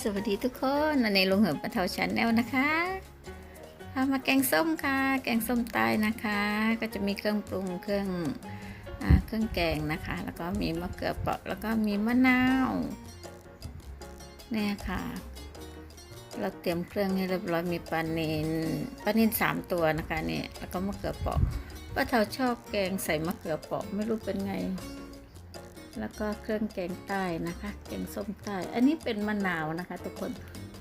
สวัสดีทุกคนวันนี้ลุงเหิมปะเทาชาแนลนะคะพามาแกงส้มค่ะ แกงส้มใต้นะคะ ก็จะมีเครื่องปรุงเครื่องอเครื่องแกงนะคะ แล้วก็มีมะเขือเปราะแล้วก็มีมะนาวเนี่ยค่ะ เราเตรียมเครื่องให้เรียบร้อยมีปลาเนนปลาเนนสามตัวนะคะเนี่ยแล้วก็มะเขือเปราะป้าเทาชอบแกงใส่มะเขือเปราะไม่รู้เป็นไง แล้วก็เครื่องแกงใต้นะคะ แกงส้มใต้ อันนี้เป็นมะนาวนะคะ ทุกคน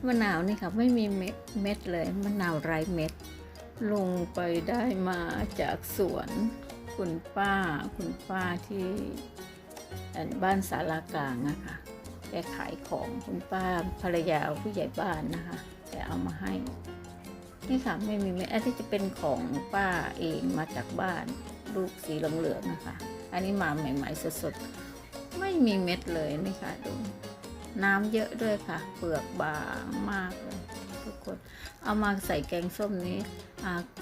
มะนาวนี่ค่ะไม่มีเม็ดเลยมะนาวไร้เม็ด ลงไปได้มาจากสวนคุณป้า คุณป้าที่บ้านสารากลางอะคะแกขายของคุณป้าภรรยาผู้ใหญ่บ้านนะคะแกเอามาให้นี่ค่ะไม่มีเม็ดอันที่จะเป็นของป้าเองมาจากบ้านลูกสีเหลืองๆนะคะ อันนี้มาใหม่ ๆสดๆ ไม่มีเม็ดเลยนี่ค่ะดูน้ำเยอะด้วยค่ะ เปลือกบางมากเลยทุกคน เอามาใส่แกงส้มนี้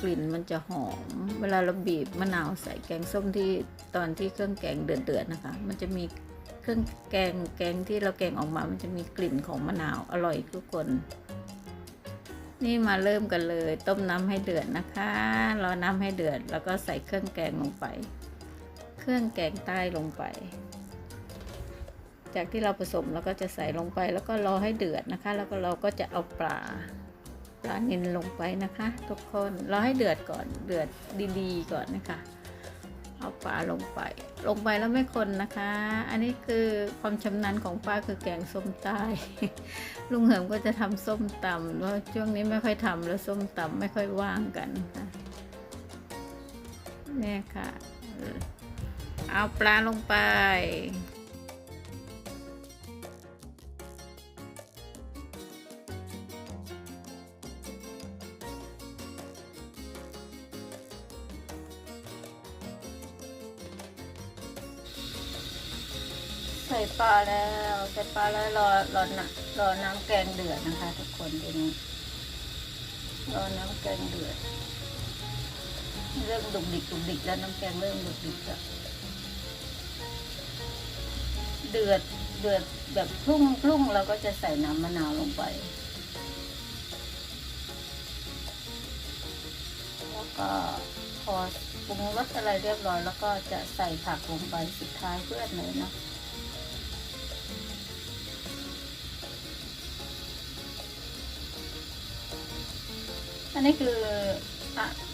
กลิ่นมันจะหอม เวลาเราบีบมะนาวใส่แกงส้มที่ตอนที่เครื่องแกงเดือดๆนะคะ มันจะมีเครื่องแกงแกงที่เราแกงออกมา มันจะมีกลิ่นของมะนาวอร่อยทุกคน นี่มาเริ่มกันเลย ต้มน้ำให้เดือดนะคะรอน้ำให้เดือด แล้วก็ใส่เครื่องแกงลงไป เครื่องแกงใต้ลงไป จากที่เราผสมแล้วก็จะใส่ลงไปแล้วก็รอให้เดือดนะคะ แล้วก็เราก็จะเอาปลาปลานิลลงไปนะคะ ทุกคนรอให้เดือดก่อนเดือดดีๆ ก่อนนะคะ เอาปลาลงไป ลงไปแล้วไม่คนนะคะ อันนี้คือความชำนาญของป้าคือแกงส้มใต้ลุงเหิมก็จะทำส้มตำเพราะช่วงนี้ไม่ค่อยทำแล้วส้มตำไม่ค่อยว่างกันค่ะเนี่ยค่ะเอาปลาลงไป ใส่ปลาแล้วใส่ปลาแล้วรอรอน้ำรอน้ำแกงเดือดนะคะ ทุกคนดี๋ยวนี้รอน้ำแกงเดือดเริ่มดุกดิกดุกดิกแล้วน้ำแกงเริ่มดุกดิกแล้วเดือดเดือดแบบพุ่งพุ่งเราก็จะใส่น้ำมะนาวลงไป แล้วก็พอปรุงรสอะไรเรียบร้อย แล้วก็จะใส่ผักลงไปสุดท้ายเพื่อนเลยเนาะ อันนี้คือ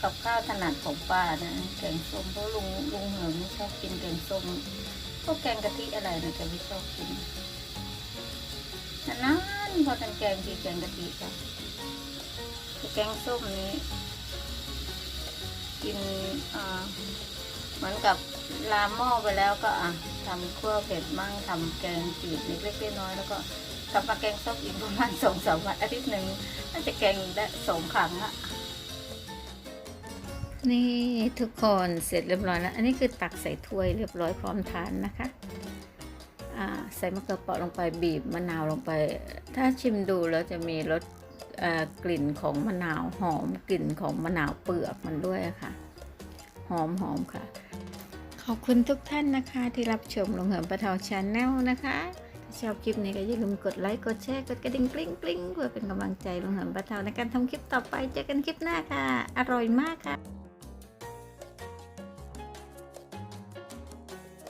กับข้าวถนัดของป้านะแกงส้มเพราะลุงลุงเหิมไม่ชอบกินแกงส้มพวกแกงกะทิอะไรนะแกไม่ชอบกินนานๆพอทำแกงทีแกงกะทิค่ะแกงส้มนี้ กินอ่า เหมือนกับลามหม้อไปแล้วก็อะทำคั่วเผ็ดมั่งทำแกงจืดเล็กๆน้อยๆแล้วก็กลับมาแกงส้มอีกประมาณสองสามวันอาทิตย์หนึ่งน่าจะแกงได้สองครั้งอะนี่ทุกคนเสร็จเรียบร้อยแล้ว อันนี้คือตักใส่ถ้วยเรียบร้อยพร้อมทานนะคะใส่มะเขือเปราะลงไปบีบมะนาวลงไป ถ้าชิมดูแล้วจะมีรสกลิ่นของมะนาวหอมกลิ่นของมะนาวเปลือกมันด้วยค่ะ หอมหอมค่ะ ขอบคุณทุกท่านนะคะที่รับชมลงเหิมประทองชาแนลนะคะถ้าชอบคลิปนี้ก็อย่าลืมกดไลค์กดแชร์กดกระดิ่งกลิ้งกลิ้งเพื่อเป็นกำลังใจลงเหิมประทองในการทำคลิปต่อไปเจอกันคลิปหน้าค่ะ อร่อยมากค่ะ